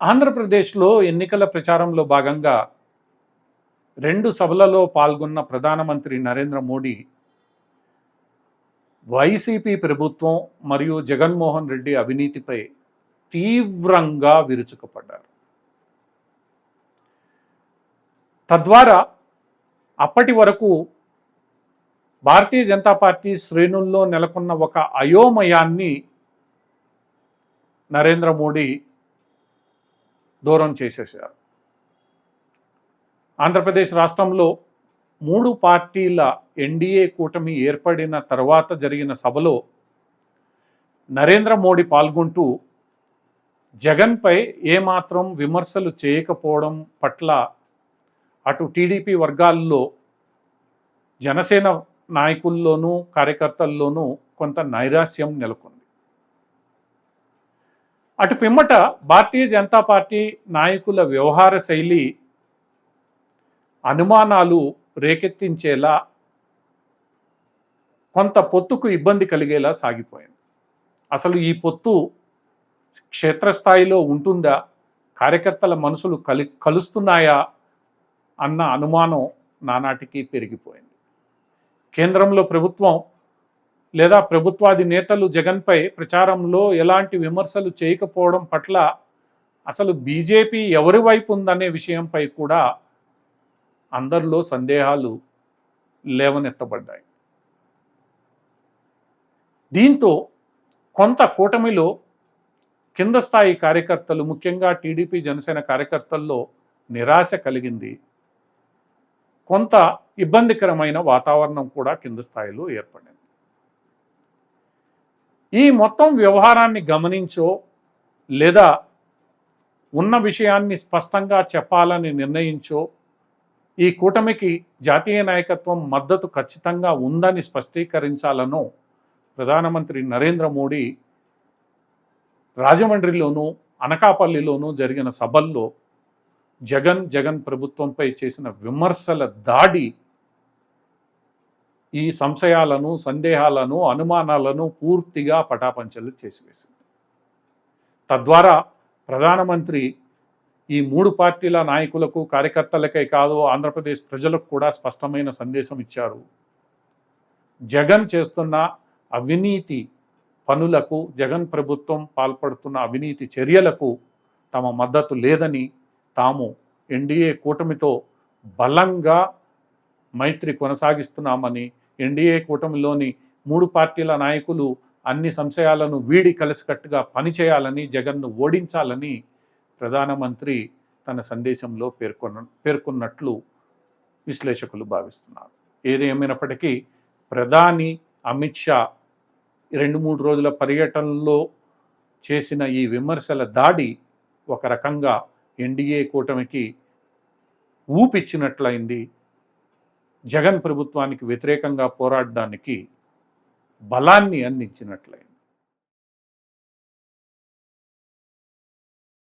ఆంధ్రప్రదేశ్లో ఎన్నికల ప్రచారంలో భాగంగా రెండు సభలలో పాల్గొన్న ప్రధానమంత్రి నరేంద్ర మోడీ వైసీపీ ప్రభుత్వం మరియు జగన్మోహన్ రెడ్డి అవినీతిపై తీవ్రంగా విరుచుకుపడ్డారు. తద్వారా అప్పటి వరకు భారతీయ జనతా పార్టీ శ్రేణుల్లో నెలకొన్న ఒక అయోమయాన్ని నరేంద్ర మోడీ దూరం చేసేసారు ఆంధ్రప్రదేశ్ రాష్ట్రంలో మూడు పార్టీల ఎన్డీఏ కూటమి ఏర్పడిన తర్వాత జరిగిన సభలో నరేంద్ర మోడీ పాల్గొంటూ జగన్పై ఏమాత్రం విమర్శలు చేయకపోవడం పట్ల అటు టీడీపీ వర్గాల్లో జనసేన నాయకుల్లోనూ కార్యకర్తల్లోనూ కొంత నైరాస్యం నెలకొంది. అటు పిమ్మట భారతీయ జనతా పార్టీ నాయకుల వ్యవహార శైలి అనుమానాలు రేకెత్తించేలా కొంత పొత్తుకు ఇబ్బంది కలిగేలా సాగిపోయింది. అసలు ఈ పొత్తు క్షేత్రస్థాయిలో ఉంటుందా? కార్యకర్తల మనసులు కలి కలుస్తున్నాయా? అన్న అనుమానం నానాటికి పెరిగిపోయింది. కేంద్రంలో ప్రభుత్వం లేదా ప్రభుత్వాది నేతలు జగన్పై ప్రచారంలో ఎలాంటి విమర్శలు చేయకపోవడం పట్ల అసలు బీజేపీ ఎవరి వైపు ఉందనే విషయంపై కూడా అందరిలో సందేహాలు లేవనెత్తబడ్డాయి. దీంతో కొంత కూటమిలో కింద స్థాయి కార్యకర్తలు ముఖ్యంగా టీడీపీ జనసేన కార్యకర్తల్లో నిరాశ కలిగింది. కొంత ఇబ్బందికరమైన వాతావరణం కూడా కింద స్థాయిలో ఏర్పడింది. ఈ మొత్తం వ్యవహారాన్ని గమనించో లేదా ఉన్న విషయాన్ని స్పష్టంగా చెప్పాలని నిర్ణయించో ఈ కూటమికి జాతీయ నాయకత్వం మద్దతు ఖచ్చితంగా ఉందని స్పష్టీకరించాలనో ప్రధానమంత్రి నరేంద్ర మోడీ రాజమండ్రిలోనూ అనకాపల్లిలోనూ జరిగిన సభల్లో జగన్ జగన్ ప్రభుత్వంపై చేసిన విమర్శల దాడి ఈ సంశయాలను సందేహాలను అనుమానాలను పూర్తిగా పటాపంచలు చేసివేసింది. తద్వారా ప్రధానమంత్రి ఈ మూడు పార్టీల నాయకులకు కార్యకర్తలకే కాదు ఆంధ్రప్రదేశ్ ప్రజలకు కూడా స్పష్టమైన సందేశం ఇచ్చారు. జగన్ చేస్తున్న అవినీతి పనులకు జగన్ ప్రభుత్వం పాల్పడుతున్న అవినీతి చర్యలకు తమ మద్దతు లేదని తాము ఎన్డీఏ కూటమితో బలంగా మైత్రి కొనసాగిస్తున్నామని ఎన్డీఏ కూటమిలోని మూడు పార్టీల నాయకులు అన్ని సంశయాలను వీడి కలిసికట్టుగా పనిచేయాలని జగన్ను ఓడించాలని ప్రధానమంత్రి తన సందేశంలో పేర్కొన్న పేర్కొన్నట్లు విశ్లేషకులు భావిస్తున్నారు. ఏది ఏమైనప్పటికీ ప్రధాని అమిత్ షా రెండు మూడు రోజుల పర్యటనలో చేసిన ఈ విమర్శల దాడి ఒక రకంగా ఎన్డీఏ కూటమికి ఊపిచ్చినట్లయింది. జగన్ ప్రభుత్వానికి వ్యతిరేకంగా పోరాడడానికి బలాన్ని అందించినట్లయింది